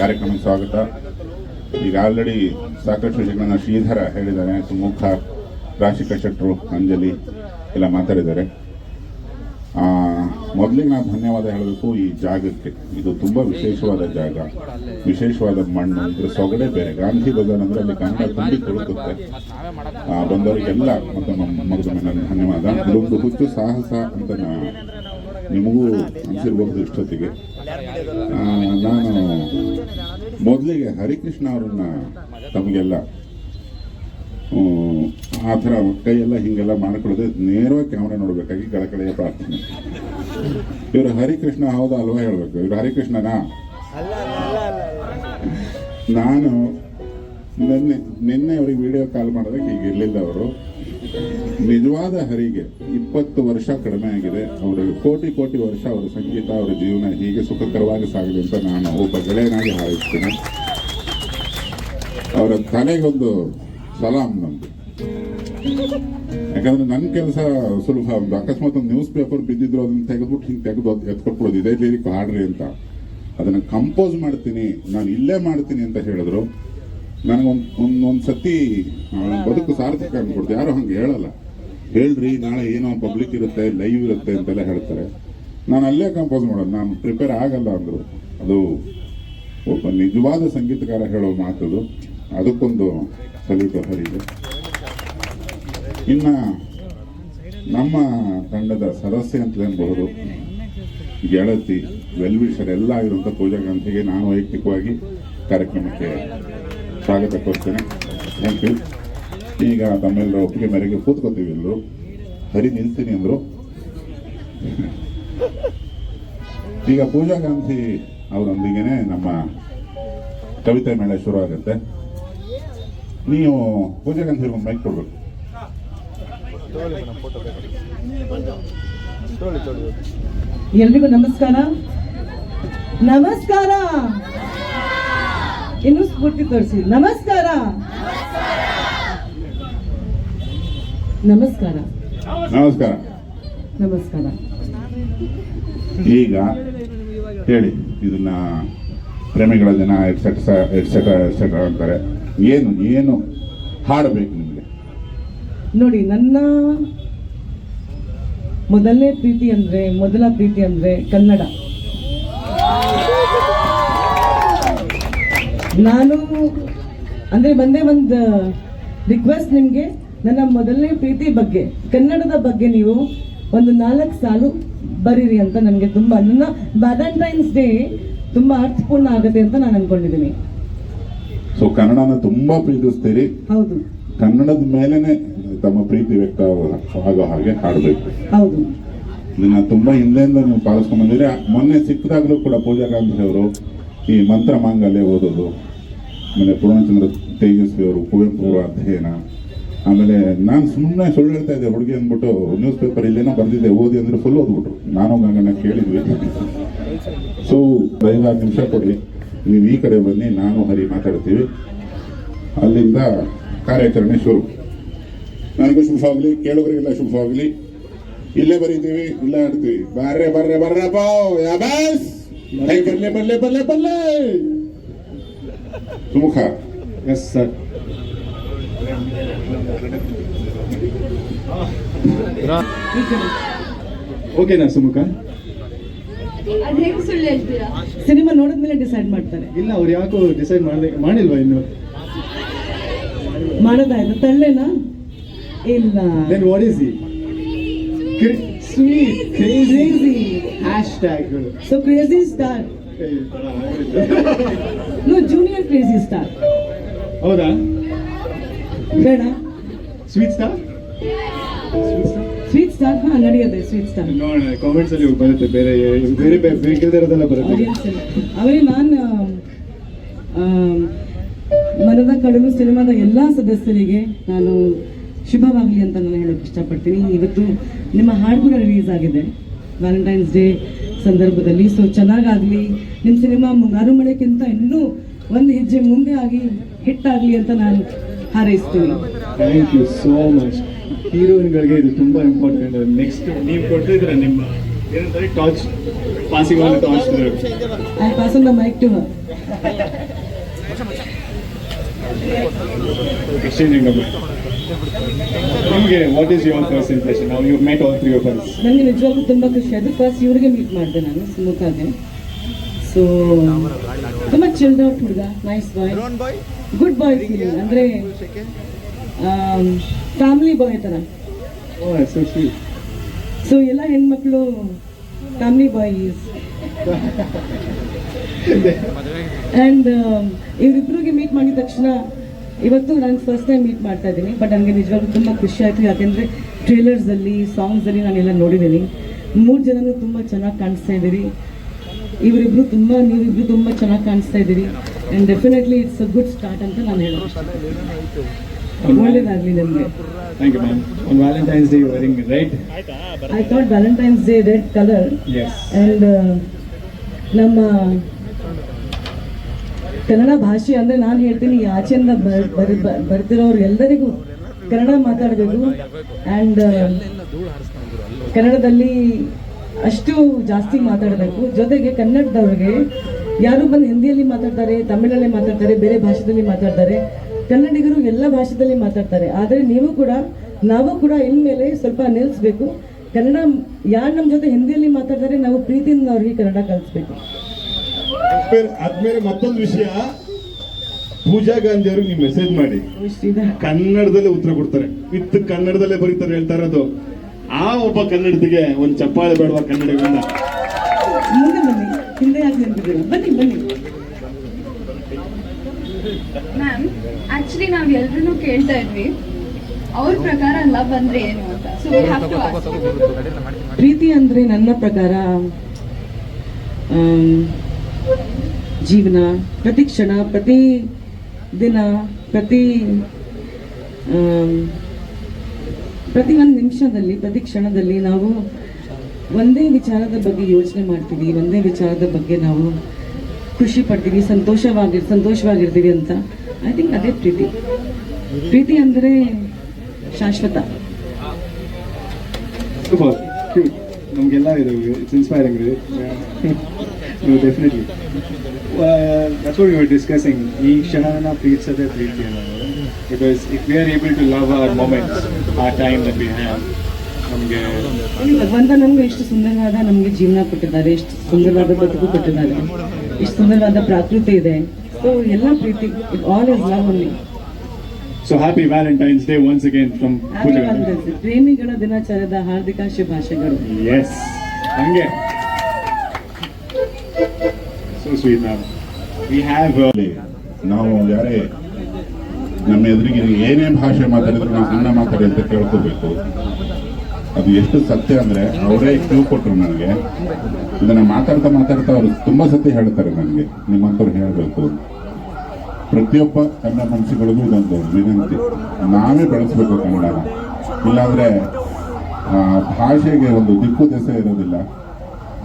ಕಾರ್ಯಕ್ರಮಕ್ಕೆ ಸ್ವಾಗತ. ಈಗ ಆಲ್ರೆಡಿ ಸಾಕಷ್ಟು ಜನ ಶ್ರೀಧರ ಹೇಳಿದ್ದಾರೆ. ಸುಮುಖ, ರಾಶಿಕ ಶೆಟ್ಟರು, ಅಂಜಲಿ ಎಲ್ಲ ಮಾತಾಡಿದ್ದಾರೆ. ಮೊದಲಿಗೆ ನಾನು ಧನ್ಯವಾದ ಹೇಳಬೇಕು ಈ ಜಾಗಕ್ಕೆ. ಇದು ತುಂಬ ವಿಶೇಷವಾದ ಜಾಗ. ವಿಶೇಷವಾದ ಮಣ್ಣು, ಇದ್ರ ಸೊಗಡೆ ಬೇರೆ. ಗಾಂಧಿ ಬಜಾರ್ ಅಂದ್ರೆ ಅಲ್ಲಿ ಕನ್ನಡ ತುಂಬಿ ತುಳುಕುತ್ತೆ ಬಂದವರಿಗೆಲ್ಲ ಮತ್ತು ಮಗದ ಮೇಲೆ ನನ್ನ ಧನ್ಯವಾದ. ಇದೊಂದು ಹುಚ್ಚು ಸಾಹಸ ಅಂತ ನಿಮಗೂ ಅನಿಸಿರ್ಬಹುದು ಇಷ್ಟೊತ್ತಿಗೆ. ನಾನು ಮೊದಲಿಗೆ ಹರಿಕೃಷ್ಣ ಅವರನ್ನ ತಮಗೆಲ್ಲ ಆ ಥರ ಕೈಯೆಲ್ಲ ಹಿಂಗೆಲ್ಲ ಮಾಡ್ಕೊಳ್ಳೋದೆ ನೇರವಾಗಿ ಕ್ಯಾಮ್ರಾ ನೋಡಬೇಕಾಗಿ ಕಳಕಳೆಯ ಪ್ರಾರ್ಥನೆ. ಇವರು ಹರಿಕೃಷ್ಣ ಹೌದಾ ಅಲ್ವಾ ಹೇಳ್ಬೇಕು. ಇವರು ಹರಿಕೃಷ್ಣನಾ? ನಾನು ನಿನ್ನೆ ನಿನ್ನೆ ಅವ್ರಿಗೆ ವಿಡಿಯೋ ಕಾಲ್ ಮಾಡೋದಕ್ಕೆ ಈಗ ಇರಲಿಲ್ಲ ಅವರು. ನಿಜವಾದ ಹರಿಗೆ ಇಪ್ಪತ್ತು ವರ್ಷ ಕಡಿಮೆ ಆಗಿದೆ. ಅವರಿಗೆ ಕೋಟಿ ಕೋಟಿ ವರ್ಷ ಅವರ ಸಂಗೀತ, ಅವರ ಜೀವನ ಹೀಗೆ ಸುಖಕರವಾಗಿ ಸಾಗಿದೆ ಅಂತ ನಾನು ಒಬ್ಬ ಗೆಳೆಯನಾಗಿ ಹಾರೈಸ್ತೇನೆ. ಅವರ ತಲೆಗೊಂದು ಸಲಾಂ ನಮ್ದು. ಯಾಕಂದ್ರೆ ನನ್ನ ಕೆಲಸ ಸುಲಭ ಒಂದು ಅಕಸ್ಮಾತ್ ಒಂದು ನ್ಯೂಸ್ ಪೇಪರ್ ಬಿದ್ದಿದ್ರು ಅದನ್ನ ತೆಗೆದ್ಬಿಟ್ಟು ಹಿಂಗೆ ತೆಗೆದು ಎತ್ಕೊಟ್ಬಿಡೋದು. ಇದೇ ಲಿರಿಕ್ ಹಾಡ್ರಿ ಅಂತ. ಅದನ್ನ ಕಂಪೋಸ್ ಮಾಡ್ತೀನಿ, ನಾನು ಇಲ್ಲೇ ಮಾಡ್ತೀನಿ ಅಂತ ಹೇಳಿದ್ರು. ನನಗೊಂದು ಒಂದು ಸತಿ ಬದುಕು ಸಾರ್ಥಕ ಅನ್ಕೊಡ್ತು ಯಾರು ಹಂಗೆ ಹೇಳಲ್ಲ. ಹೇಳ್ರಿ ನಾಳೆ ಏನೋ ಪಬ್ಲಿಕ್ ಇರುತ್ತೆ ಲೈವ್ ಇರುತ್ತೆ ಅಂತೆಲ್ಲ ಹೇಳ್ತಾರೆ. ನಾನು ಅಲ್ಲೇ ಕಂಪೋಸ್ ಮಾಡೋದು. ನಾನು ಪ್ರಿಪೇರ್ ಆಗಲ್ಲ ಅಂದರು. ಅದು ಒಬ್ಬ ನಿಜವಾದ ಸಂಗೀತಕಾರ ಹೇಳೋ ಮಾತದು. ಅದಕ್ಕೊಂದು ಸಲ್ಯೂಟ್ ಹರಿದು ಇನ್ನು ನಮ್ಮ ತಂಡದ ಸದಸ್ಯ ಅಂತ ಅನ್ಬಹುದು ಗೆಳತಿ ವೆಲ್ವಿಷರ್ ಎಲ್ಲ ಇರುವಂಥ ಪೂಜಾ ಗಾಂಧಿಗೆ ನಾನು ವೈಯಕ್ತಿಕವಾಗಿ ಕಾರ್ಯಕ್ರಮಕ್ಕೆ ಸ್ವಾಗತ ಕೊಡ್ತೇನೆ. ಥ್ಯಾಂಕ್ ಯು ಈಗ ತಮ್ಮೆಲ್ಲರ ಒಪ್ಪಿಗೆ ಮೇರೆಗೆ ಕೂತ್ಕೋತೀವಿ ಎಲ್ಲರೂ ಹರಿ ನಿಲ್ತೀನಿ ಅಂದರು. ಈಗ ಪೂಜಾ ಗಾಂಧಿ ಅವರೊಂದಿಗೆ ನಮ್ಮ ಕವಿತೆ ಮೇಳ ಶುರು ಆಗುತ್ತೆ. ನೀವು ಪೂಜಾ ಗಾಂಧಿ ಒಂದು ಮೈಕ್ ಕೊಡ್ಬೇಕು. ಎಲ್ರಿಗೂ ನಮಸ್ಕಾರ. ನಮಸ್ಕಾರ. ಇನ್ನು ಸ್ಫೂರ್ತಿ ತೋರಿಸಿ. ನಮಸ್ಕಾರ. ನಮಸ್ಕಾರ. ನಮಸ್ಕಾರ. ನಮಸ್ಕಾರ. ಈಗ ಹೇಳಿ ಇದನ್ನ ಪ್ರೇಮಿಗಳ ಜನ ಎಟ್ಸೆಟ್ರಾ ಎಟ್ಸೆಟ್ರಾ ಎಟ್ಸೆಟ್ರಾ ಅಂತಾರೆ. ಏನು ಏನು ಹಾಡಬೇಕು ನಿಮಗೆ? ನೋಡಿ ನನ್ನ ಮೊದಲನೇ ಪ್ರೀತಿ ಅಂದ್ರೆ ಮೊದಲ ಪ್ರೀತಿ ಅಂದ್ರೆ ಕನ್ನಡ. ನಾನು ಅಂದ್ರೆ ಒಂದೇ ಒಂದು ರಿಕ್ವೆಸ್ಟ್ ನಿಮಗೆ ನನ್ನ ಮೊದಲನೇ ಪ್ರೀತಿ ಬಗ್ಗೆ ಕನ್ನಡದ ಬಗ್ಗೆ ನೀವು ಒಂದು ನಾಲ್ಕು ಸಾಲು ಬರೀರಿ ಅಂತ ನನಗೆ ತುಂಬ ನನ್ನ ವ್ಯಾಲೆಂಟೈನ್ಸ್ ಡೇ ತುಂಬ ಅರ್ಥಪೂರ್ಣ ಆಗುತ್ತೆ ಅಂತ ನಾನು ಅನ್ಕೊಂಡಿದ್ದೀನಿ. ಸೊ ಕನ್ನಡನ ತುಂಬಾ ಪ್ರೀತಿಸ್ತೀರಿ. ಹೌದು. ಕನ್ನಡದ ಮೇಲೇನೆ ತಮ್ಮ ಪ್ರೀತಿ ವ್ಯಕ್ತ ಆಗೋ ಹಾಗೆ ಹಾಡಬೇಕು. ಹೌದು. ಇದನ್ನ ತುಂಬಾ ಹಿಂದೆಯಿಂದ ನೀವು ಪಾಲಿಸ್ಕೊಂಡ್ ಬಂದಿರಿ. ಮೊನ್ನೆ ಸಿಕ್ಕದಾಗಲೂ ಕೂಡ ಪೂಜಾ ಗಾಂಧಿ ಅವರು ಈ ಮಂತ್ರ ಮಾಂಗಲ್ಯ ಓದೋದು, ಆಮೇಲೆ ಪೂರ್ಣಚಂದ್ರ ತೇಜಸ್ವಿ ಅವರು ಕುವೆಂಪು ಅವರ ಅಧ್ಯಯನ, ಆಮೇಲೆ ನಾನು ಸುಮ್ಮನೆ ಸುಳ್ಳು ಹೇಳ್ತಾ ಇದ್ದೆ ಹುಡುಗಿ ಅಂದ್ಬಿಟ್ಟು ನ್ಯೂಸ್ ಪೇಪರ್ ಇಲ್ಲೇನೋ ಬರ್ದಿದ್ದೆ, ಓದಿ ಅಂದ್ರೆ ಫುಲ್ ಓದ್ಬಿಟ್ರು. ನಾನು ಗಂಗಣ್ಣ ಕೇಳಿದ್ವಿ. ಸೊ ಐದಾರು ನಿಮಿಷ ಕೊಡಿ. ನೀವು ಈ ಕಡೆ ಬನ್ನಿ, ನಾನು ಹರಿ ಮಾತಾಡ್ತೀವಿ. ಅಲ್ಲಿಂದ ಕಾರ್ಯಾಚರಣೆ ಶುರು. ನನಗೂ ಶುಭವಾಗಲಿ ಕೇಳೋರಿಗೆಲ್ಲ ಶುಭವಾಗಲಿ ಇಲ್ಲೇ ಬರೀತೀವಿ, ಇಲ್ಲೇ ಆಡ್ತೀವಿ. ಬರ್ರೆ ಬರ್ರೆ, ಬರ್ರಪ್ಪ ಬಲ್ಲೆ ಬಲ್ಲೆ ಬಲ್ಲೆ ಬರ್ಲೆ ಸುಮುಖ ಎಸ್ ಸರ್ ಓಕೆನಾ ಸುಮುಖ. ಸಿನಿಮಾ ನೋಡಿದ್ಮೇಲೆ ಡಿಸೈಡ್ ಮಾಡ್ತಾರೆ. ಇಲ್ಲ ಅವ್ರು ಯಾಕೋ ಡಿಸೈಡ್ ಮಾಡದೆ ಮಾಡಿಲ್ವಾ ಇನ್ನು? ಮಾಡೋದಾಯ್ತು ತಳ್ಳೆನಾ? ಇಲ್ಲ. ದೆನ್ ವಾಟ್ ಈಸ್ ಈ sweet crazy Crazy. Hashtag so crazy star no junior crazy star ಹೌದಾ? ಬೇಡ. ಸ್ವೀಟ್ ಸ್ಟಾರ್ ಸ್ವೀಟ್ ಸ್ಟಾರ್ ಹಾ ನಡೆಯುತ್ತೆ ಸ್ವೀಟ್ ಸ್ಟಾರ್ ನೋಡೋಣ ಕಾಮೆಂಟ್ಸ್ ಅಲ್ಲಿ ಬರುತ್ತೆ ಬೇರೆ ಬೇರೆ ಬೇರೆ ಬೇಕಿಲ್ದಿರೋದೆಲ್ಲ ಬರುತ್ತೆ. ಅವರೇ ನಾನು ಮನದ ಕಡಲು ಸಿನಿಮಾದ ಎಲ್ಲ ಸದಸ್ಯರಿಗೆ ನಾನು ಶುಭವಾಗಲಿ ಅಂತ ನಾನು ಹೇಳೋಕೆ ಇಷ್ಟಪಡ್ತೀನಿ. ಇವತ್ತು ನಿಮ್ಮ ಹಾಡು ಕೂಡ ರಿಲೀಸ್ ಆಗಿದೆ. ವ್ಯಾಲೆಂಟೈನ್ಸ್ ಡೇ ಸಂದರ್ಭದಲ್ಲಿ. ಸೊ ಚೆನ್ನಾಗಾಗಲಿ. ನಿಮ್ಮ ಸಿನಿಮಾ ಮುಂಗಾರು ಮಳೆಗಿಂತ ಇನ್ನೂ ಒಂದು ಹೆಜ್ಜೆ ಮುಂದೆ ಆಗಿ ಹಿಟ್ ಆಗಲಿ ಅಂತ ನಾನು ಹಾರೈಸ್ತೀನಿ. ಥ್ಯಾಂಕ್ ಯು ಸೋ ಮಚ್ ಹೀರೋಯಿನ್ಗಳಿಗೆ ಇದು ತುಂಬ ಇಂಪಾರ್ಟೆಂಟ್ ನೆಕ್ಸ್ಟ್ ನೀವು ಕೊಟ್ಟಿದ್ರೆ ನಿಮ್ಮ ಏನಂತಾರೆ? Torch passing on torch I pass on the mic to her exchanging number ನಿಮಗೆ what is your first impression ನಾವು you met all three of us ನನಗೆ ನಿಜವಾಗ್ಲೂ ತುಂಬ ಖುಷಿ. ಆಯಿತು ಫಸ್ಟ್ ಇವರಿಗೆ ಮೀಟ್ ಮಾಡಿದೆ ನಾನು ಸುಮುಖಾಗೆ. ಸೊ ತುಂಬ ಚಿಲ್ಡ್ ಔಟ್ ಹುಡುಗ nice boy good boy feeling ಅಂದರೆ ಫ್ಯಾಮಿಲಿ ಬಾಯ್ ಥರ. ಸೊ ಸೊ ಎಲ್ಲ ಹೆಣ್ಮಕ್ಳು ಫ್ಯಾಮಿಲಿ ಬಾಯ್ ಈಸ್ ಆ್ಯಂಡ್ ಇವರಿಬ್ಬರಿಗೆ ಮೀಟ್ ಮಾಡಿದ ತಕ್ಷಣ ಇವತ್ತು ನಾನು ಫಸ್ಟ್ ಟೈಮ್ ಮೀಟ್ ಮಾಡ್ತಾ ಇದ್ದೀನಿ ಬಟ್ ನನಗೆ ನಿಜವಾಗ್ಲೂ ತುಂಬ ಖುಷಿ ಆಯಿತು. ಯಾಕೆಂದರೆ ಟ್ರೇಲರ್ಸಲ್ಲಿ ಸಾಂಗ್ಸಲ್ಲಿ ನಾನೆಲ್ಲ ನೋಡಿದ್ದೀನಿ. ಮೂರು ಜನನೂ ತುಂಬ ಚೆನ್ನಾಗಿ ಕಾಣಿಸ್ತಾ ಇದ್ದೀರಿ. ಇವರಿಬ್ರು ತುಂಬ ನೀವಿಬ್ರು ತುಂಬ ಚೆನ್ನಾಗಿ ಕಾಣಿಸ್ತಾ ಇದ್ದೀರಿ. And definitely it's a good start ಅಂತ ನಾನು ಹೇಳೋದು. ಒಳ್ಳೇದಾಗಲಿ ನಮಗೆ. Thank you ma'am on Valentine's day wearing right I thought Valentine's day red colour and ನಮ್ಮ ಕನ್ನಡ ಭಾಷೆ ಅಂದರೆ ನಾನು ಹೇಳ್ತೀನಿ, ಈ ಆಚೆಯಿಂದ ಬರ್, ಬರ್- ಬರ್- ಬರ್ತಿರೋರು ಎಲ್ಲರಿಗೂ ಕನ್ನಡ ಮಾತಾಡಬೇಕು ಆ್ಯಂಡ್ ಕನ್ನಡದಲ್ಲಿ ಅಷ್ಟು ಜಾಸ್ತಿ ಮಾತಾಡಬೇಕು. ಜೊತೆಗೆ ಕನ್ನಡದವ್ರಿಗೆ ಯಾರು ಬಂದು ಹಿಂದಿಯಲ್ಲಿ ಮಾತಾಡ್ತಾರೆ, ತಮಿಳಲ್ಲಿ ಮಾತಾಡ್ತಾರೆ, ಬೇರೆ ಭಾಷೆದಲ್ಲಿ ಮಾತಾಡ್ತಾರೆ, ಕನ್ನಡಿಗರು ಎಲ್ಲ ಭಾಷೆದಲ್ಲಿ ಮಾತಾಡ್ತಾರೆ. ಆದರೆ ನೀವು ಕೂಡ, ನಾವು ಕೂಡ ಇನ್ಮೇಲೆ ಸ್ವಲ್ಪ ನಿಲ್ಲಿಸ್ಬೇಕು ಕನ್ನಡ, ಯಾರು ನಮ್ಮ ಜೊತೆ ಹಿಂದಿಯಲ್ಲಿ ಮಾತಾಡ್ತಾರೆ, ನಾವು ಪ್ರೀತಿಯಿಂದ ಅವ್ರಿಗೆ ಕನ್ನಡ ಕಲಿಸ್ಬೇಕು. ಆದ್ಮೇಲೆ- ಆದ್ಮೇಲೆ ಮತ್ತೊಂದು ವಿಷಯ. ಪೂಜಾ ಗಾಂಧಿ ಅವ್ರಿಗೆ ನೀವು ಮೆಸೇಜ್ ಮಾಡಿ. ಕನ್ನಡದಲ್ಲೇ ಉತ್ತರ ಕೊಡ್ತಾರೆ. ವಿತ್ ಕನ್ನಡದಲ್ಲೇ ಬರೀತಾರೆ ಹೇಳ್ತಾ ಇರೋದು. ಆ ಒಬ್ಬ ಕನ್ನಡದಿಗೆ ಒಂದು ಚಪ್ಪಾಳೆ ಬೇಡವಾ ಕನ್ನಡಿಗರಿಂದ ಮುಂದೆ ಬನ್ನಿ. ಬನ್ನಿ ಮ್ಯಾಮ್ ಆಕ್ಚುಲಿ ನಾವ್ ಎಲ್ರೂ ಕೇಳ್ತಾ ಇದ್ವಿ. ಅವ್ರ ಪ್ರಕಾರ ಲವ್ ಅಂದ್ರೆ ಏನು ಅಂತ. ಸೊ ಪ್ರೀತಿ ಅಂದರೆ ನನ್ನ ಪ್ರಕಾರ ಜೀವನ ಪ್ರತಿ ಕ್ಷಣ, ಪ್ರತಿ ದಿನ, ಪ್ರತಿ ಪ್ರತಿ ಒಂದು ನಿಮಿಷದಲ್ಲಿ, ಪ್ರತಿ ಕ್ಷಣದಲ್ಲಿ ನಾವು ಒಂದೇ ವಿಚಾರದ ಬಗ್ಗೆ ಯೋಚನೆ ಮಾಡ್ತೀವಿ, ಒಂದೇ ವಿಚಾರದ ಬಗ್ಗೆ ನಾವು ಖುಷಿ ಪಡ್ತೀವಿ, ಸಂತೋಷವಾಗಿ, ಸಂತೋಷವಾಗಿರ್ತೀವಿ ಅಂತ. ಐ ಥಿಂಕ್ ಅದೇ ಪ್ರೀತಿ. ಪ್ರೀತಿ ಅಂದರೆ ಶಾಶ್ವತ. ನಮಗೆಲ್ಲ ಇದು ಇಟ್ಸ್ ಇನ್ಸ್ಪೈರಿಂಗ್ ರೀ. Definitely that's what you discussing ಈ ಕ್ಷಣನ ಪ್ರೀತಿಸೋದೇ ಪ್ರೀತಿ ಅನ್ನೋದು because if we are able to love our moments ಆ ಟೈಮ್ ದಟ್ ವಿ ಹ್ಯಾವ್ ನಮಗೆ ಭಗವಂತ ನಮ್ಗೆ ಎಷ್ಟು ಸುಂದರವಾದ ನಮ್ಗೆ ಜೀವನ ಕೊಟ್ಟಿದ್ದಾರೆ ಎಷ್ಟು ಸುಂದರವಾದ ಬದುಕು ಕೊಟ್ಟಿದ್ದಾರೆ ಎಷ್ಟು ಸುಂದರವಾದ ಪ್ರಾಕೃತಿ ಇದೆ. ಸೊ ಎಲ್ಲ ಪ್ರೀತಿ all is love only so happy Valentine's day once again from ಪ್ರೇಮಿಗಳ ದಿನಾಚಾರದ ಹಾರ್ದಿಕ ಶುಭಾಶಯಗಳು ಎಸ್ ಹಂಗೆ so sweet ma'am we have ನಾವು ಯಾರೇ ನಮ್ಮ ಎದುರಿಗೆ ಏನೇ ಭಾಷೆ ಮಾತಾಡಿದ್ರು ನಾವು ಕನ್ನಡ ಮಾತಾಡಿ ಅಂತ ಕೇಳ್ಕೋಬೇಕು. ಅದು ಎಷ್ಟು ಸತ್ಯ ಅಂದ್ರೆ ಅವರೇ ಕ್ಯೂ ಕೊಟ್ಟರು ನನಗೆ. ಇದನ್ನ ಮಾತಾಡ್ತಾ ಮಾತಾಡ್ತಾ ಅವರು ತುಂಬಾ ಸತಿ ಹೇಳ್ತಾರೆ ನನಗೆ. ನಿಮ್ಮಂತವ್ರು ಹೇಳಬೇಕು ಪ್ರತಿಯೊಬ್ಬ ಕನ್ನಡ ಮನಸ್ಸುಗಳಿಗೂ ಇದೊಂದು ವಿನಂತಿ. ನಾವೇ ಬೆಳೆಸ್ಬೇಕು ಕನ್ನಡ ಇಲ್ಲಾಂದ್ರೆ ಭಾಷೆಗೆ ಒಂದು ದಿಕ್ಕು ದೆಸೆ ಇರೋದಿಲ್ಲ.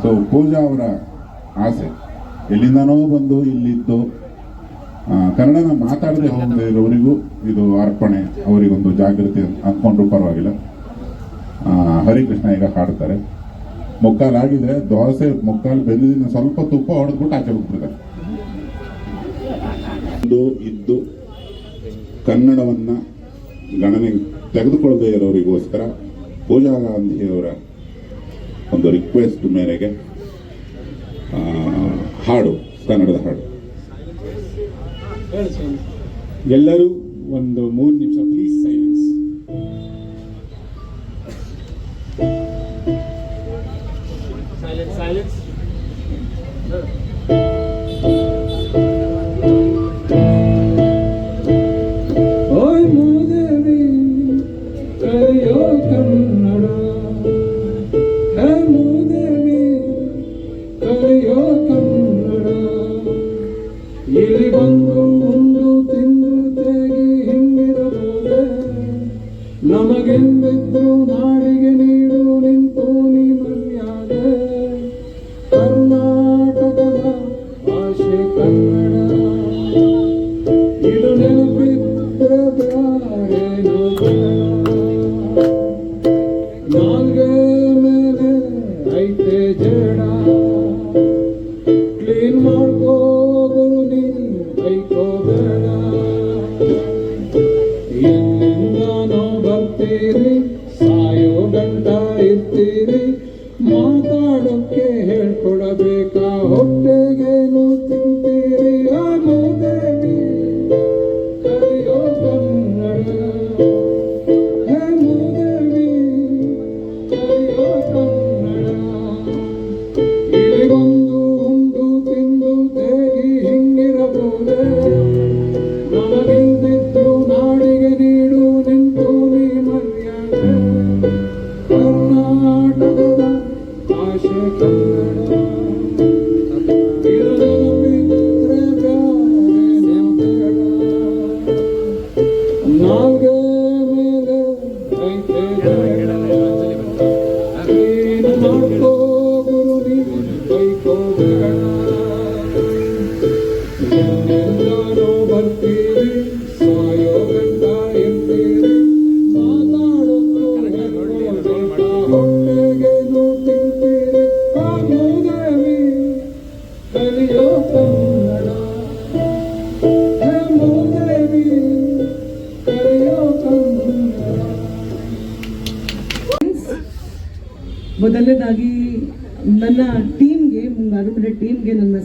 ಸೊ ಪೂಜಾ ಅವರ ಆಸೆ, ಎಲ್ಲಿಂದನೋ ಬಂದು ಇಲ್ಲಿದ್ದು ಕನ್ನಡನ ಮಾತಾಡದೆ ಹೋಗದೆ ಇರೋರಿಗೂ ಇದು ಅರ್ಪಣೆ, ಅವರಿಗೊಂದು ಜಾಗೃತಿ ಅಂದ್ಕೊಂಡ್ರು ಪರವಾಗಿಲ್ಲ. ಹರಿಕೃಷ್ಣ ಈಗ ಹಾಡ್ತಾರೆ. ಮುಕ್ಕಾಲಾಗಿದೆ ದೋಸೆ, ಮುಕ್ಕಾಲು ಬೆಂದಿನ ಸ್ವಲ್ಪ ತುಪ್ಪ ಹೊಡೆದ್ಬಿಟ್ಟು ಆಚೆ ಹೋಗ್ಬಿಡ್ತಾರೆ. ಒಂದು ಇದ್ದು ಕನ್ನಡವನ್ನ ಗಣನೆಗೆ ತೆಗೆದುಕೊಳ್ಳದೆ ಇರೋರಿಗೋಸ್ಕರ ಪೂಜಾ ಗಾಂಧಿಯವರ ಒಂದು ರಿಕ್ವೆಸ್ಟ್ ಮೇರೆಗೆ ಹಾಡು, ಕನ್ನಡದ ಹಾಡು. ಎಲ್ಲರೂ ಒಂದು ಮೂರು ನಿಮಿಷ ಪ್ಲೀಸ್ ಸೈಲೆನ್ಸ್ ಸೈಲೆನ್ಸ್ ಸೈಲೆನ್ಸ್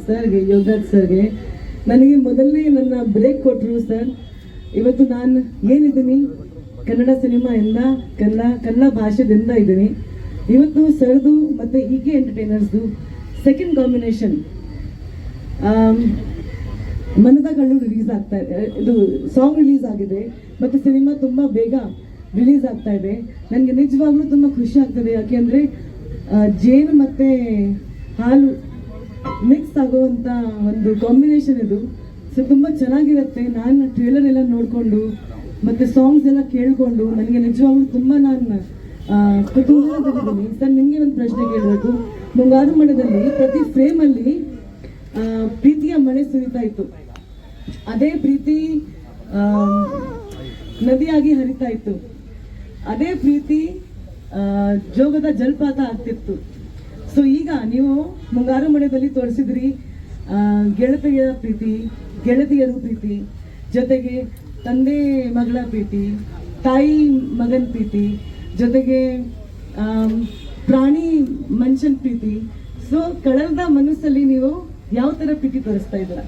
ಸರ್ಗೆ ಯೋಗರಾಜ್ ಸರ್ಗೆ ನನಗೆ ಮೊದಲನೇ ನನ್ನ ಬ್ರೇಕ್ ಕೊಟ್ಟರು ಸರ್. ಇವತ್ತು ನಾನು ಏನಿದ್ದೀನಿ? ಕನ್ನಡ ಸಿನಿಮಾ ಇಂದ, ಕನ್ನಡ ಕನ್ನಡ ಭಾಷೆದಿಂದ ಇದ್ದೀನಿ. ಇವತ್ತು ಸರ್ದು ಮತ್ತು ಕೆ ಎಂಟರ್ಟೈನರ್ಸ್ದು ಸೆಕೆಂಡ್ ಕಾಂಬಿನೇಷನ್ ಮನದ ಕಳ್ಳು ರಿಲೀಸ್ ಆಗ್ತಾ ಇದೆ ಇದು ಸಾಂಗ್ ರಿಲೀಸ್ ಆಗಿದೆ. ಮತ್ತು ಸಿನಿಮಾ ತುಂಬ ಬೇಗ ರಿಲೀಸ್ ಆಗ್ತಾ ಇದೆ. ನನಗೆ ನಿಜವಾಗ್ಲೂ ತುಂಬ ಖುಷಿ ಆಗ್ತದೆ. ಯಾಕೆಂದರೆ ಜೇನು ಮತ್ತು ಹಾಲು ಮಿಕ್ಸ್ ಆಗುವಂಥ ಒಂದು ಕಾಂಬಿನೇಷನ್ ಇದು. ಸೊ ತುಂಬ ಚೆನ್ನಾಗಿರುತ್ತೆ. ನಾನು ಟ್ರೇಲರ್ ಎಲ್ಲ ನೋಡಿಕೊಂಡು, ಮತ್ತು ಸಾಂಗ್ಸ್ ಎಲ್ಲ ಕೇಳಿಕೊಂಡು, ನನಗೆ ನಿಜವಾಗ್ಲೂ ತುಂಬ ನಾನು ಕುತೂಹಲದಲ್ಲಿದ್ದೀನಿ ಸರ್, ನಿಮಗೆ ಒಂದು ಪ್ರಶ್ನೆ ಕೇಳಬೇಕು. ಮುಂಗಾರು ಮಠದಲ್ಲಿ ಪ್ರತಿ ಫ್ರೇಮಲ್ಲಿ ಅಲ್ಲಿ ಪ್ರೀತಿಯ ಮಳೆ ಸುರಿತಾ ಇತ್ತು. ಅದೇ ಪ್ರೀತಿ ನದಿಯಾಗಿ ಹರಿತಾ ಇತ್ತು. ಅದೇ ಪ್ರೀತಿ ಜೋಗದ ಜಲಪಾತ ಆಗ್ತಿತ್ತು. ಸೊ ಈಗ ನೀವು ಮುಂಗಾರು ಮಳೆಯಲ್ಲಿ ತೋರಿಸಿದ್ರಿ ಗೆಳತಿಯ ಪ್ರೀತಿ, ಗೆಳತಿಯರು ಪ್ರೀತಿ, ಜೊತೆಗೆ ತಂದೆ ಮಗಳ ಪ್ರೀತಿ, ತಾಯಿ ಮಗನ ಪ್ರೀತಿ, ಜೊತೆಗೆ ಪ್ರಾಣಿ ಮನುಷ್ಯನ ಪ್ರೀತಿ. ಸೊ ಕಳೆದ ಮನಸ್ಸಲ್ಲಿ ನೀವು ಯಾವ ಥರ ಪ್ರೀತಿ ತೋರಿಸ್ತಾ ಇದ್ದೀರಾ?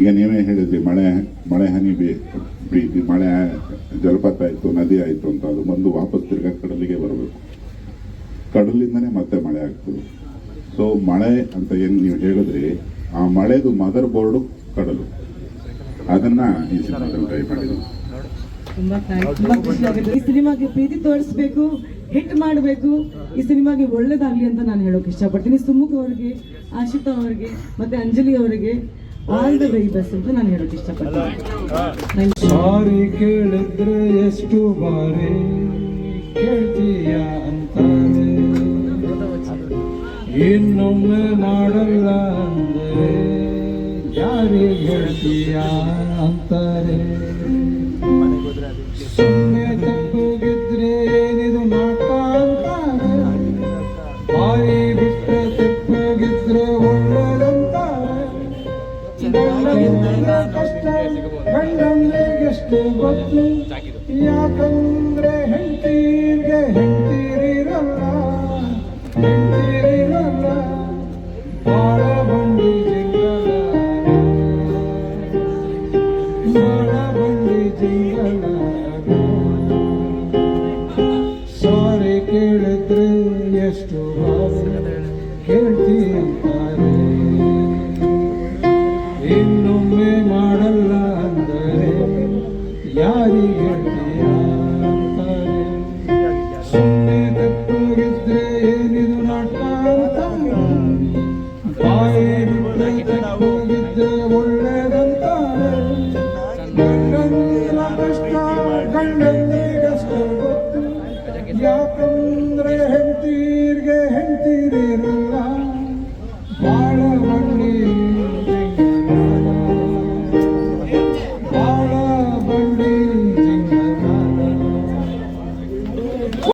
ಈಗ ನೀವೇ ಹೇಳಿದ್ರಿ, ಮಳೆ ಮಳೆ ಹನಿ ಬೇ ಪ್ರೀತಿ, ಮಳೆ ಜಲಪಾತ ಆಯಿತು, ನದಿ ಆಯಿತು ಅಂತ ಅದು ಬಂದು ವಾಪಸ್ ತಿರ್ಗಾ ಕಡಲಿಗೆ ಬರಬೇಕು. ಕಡಲಿಂದನೇ ಮತ್ತೆ ಮಳೆ ಆಗ್ತದೆ. ಸೊ ಮಳೆ ಅಂತ ಏನು ನೀವು ಹೇಳಿದ್ರಿ ಆ ಮಳೆದು ಮದರ್ ಬೋರ್ಡು ಕಡಲು. ಅದನ್ನ ಈ ಸಿನಿಮಾದಲ್ಲಿ ಟ್ರೈ ಮಾಡಿದ್ರು ತುಂಬಾ thanks. ತುಂಬಾ ಖುಷಿ ಆಗುತ್ತೆ. ಈ ಸಿನಿಮಾಗೆ ಪ್ರೀತಿ ತೋರಿಸ್ಬೇಕು ಹಿಟ್ ಮಾಡಬೇಕು. ಈ ಸಿನಿಮಾಗೆ ಒಳ್ಳೇದಾಗ್ಲಿ ಅಂತ ನಾನು ಹೇಳೋಕೆ ಇಷ್ಟಪಡ್ತೀನಿ. ಸುಮುಖ ಅವರಿಗೆ ಆಶಿತಾ ಅವರಿಗೆ ಮತ್ತೆ ಅಂಜಲಿ ಅವರಿಗೆ ಆಲ್ ದ ವೆರಿ ಬೆಸ್ಟ್ ಅಂತ ನಾನು ಹೇಳೋಕೆ ಇಷ್ಟಪಡ್ತೀನಿ. ಸಾರಿ ಕೇಳಿದ್ರೆ ಎಷ್ಟು ಬಾರಿ ಕೇಳ್ತೀಯ? ಇನ್ನೊಮ್ಮೆ ಮಾಡಲ್ಲ ಅಂದ್ರೆ ಯಾರಿಗೆ ಹೇಳ್ತೀಯ ಅಂತಾರೆ.